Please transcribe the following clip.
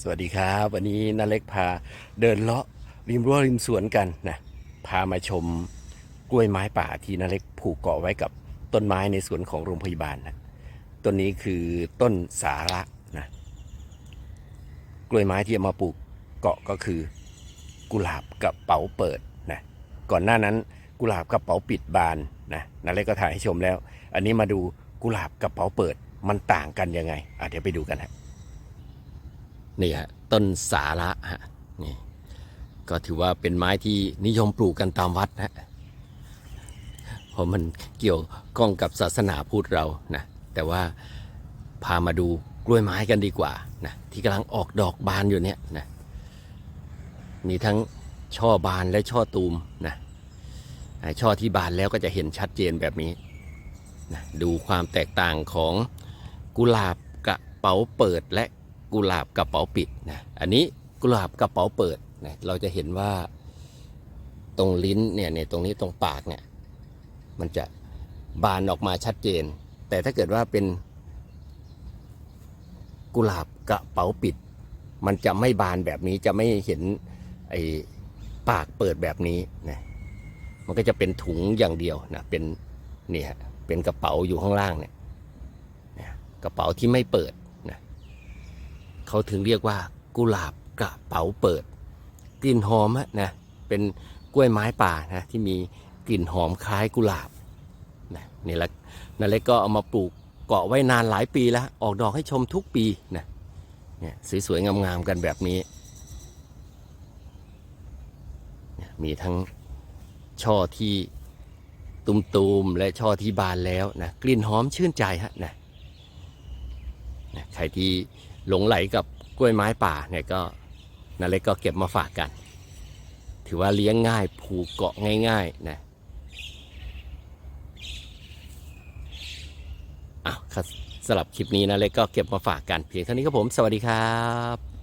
สวัสดีครับ วันนี้นาเล็กพาเดินเลาะริมรั้วริมสวนกันนะพามาชมกล้วยไม้ป่าที่นาเล็กผูกเกาะไว้กับต้นไม้ในสวนของโรงพยาบาลนะต้นนี้คือต้นสาระนะกล้วยไม้ที่เอามาปลูกเกาะก็คือ กุหลาบกระเป๋าเปิดนะก่อนหน้านั้นกุหลาบกระเป๋าปิดบานนะนาเล็กก็ถ่ายให้ชมแล้ว อันนี้มาดูกุหลาบกระเป๋าเปิดมันต่างกันยังไงเดี๋ยวไปดูกันฮะ นี่ฮะต้นสาระฮะนี่ก็ถือว่าเป็นไม้ที่นิยมปลูกกันตามวัดนะเพราะมันเกี่ยวข้องกับศาสนาพุทธเรานะแต่ว่าพามาดูกล้วยไม้กันดีกว่านะที่กำลังออกดอกบานอยู่เนี่ยนะมีทั้งช่อบานและช่อตูมนะช่อที่บานแล้วก็จะเห็นชัดเจนแบบนี้นะดูความแตกต่างของกุหลาบกระเป๋าเปิดและ กุหลาบกระเป๋าปิดนะอันนี้กุหลาบกระเป๋าเปิดนะเราจะเห็นว่าตรงลิ้นเนี่ยเนี่ยตรงนี้ตรงปากเนี่ยมันจะบานออกมาชัดเจน แต่ถ้าเกิดว่าเป็นกุหลาบกระเป๋าปิด มันจะไม่บานแบบนี้จะไม่เห็นไอ้ปากเปิดแบบนี้นะมันก็จะเป็นถุงอย่างเดียวนะเป็นเนี่ยเป็นกระเป๋าอยู่ข้างล่างเนี่ยเนี่ยกระเป๋าที่ไม่เปิด เขาถึงเรียกว่ากุหลาบกระเป๋าเปิด กลิ่นหอมอะนะเป็นกล้วยไม้ป่านะที่มีกลิ่นหอมคล้ายกุหลาบนะนี่แหละนาเล็กก็เอามาปลูกเกาะไว้นานหลายปีแล้ว ออกดอกให้ชมทุกปีนะเนี่ยสวยๆงามๆกันแบบนี้ มีทั้งช่อที่ตุมๆและช่อที่บานแล้วนะกลิ่นหอมชื่นใจฮะนะนะใครที่ หลงไหลกับกล้วยไม้ป่าเนี่ยก็นาเล็กก็เก็บมาฝากกัน ถือว่าเลี้ยงง่ายผูกเกาะง่ายๆนะอ้าวครับสำหรับคลิปนี้นาเล็กก็เก็บมาฝากกันเพียงเท่านี้ครับผม สวัสดีครับ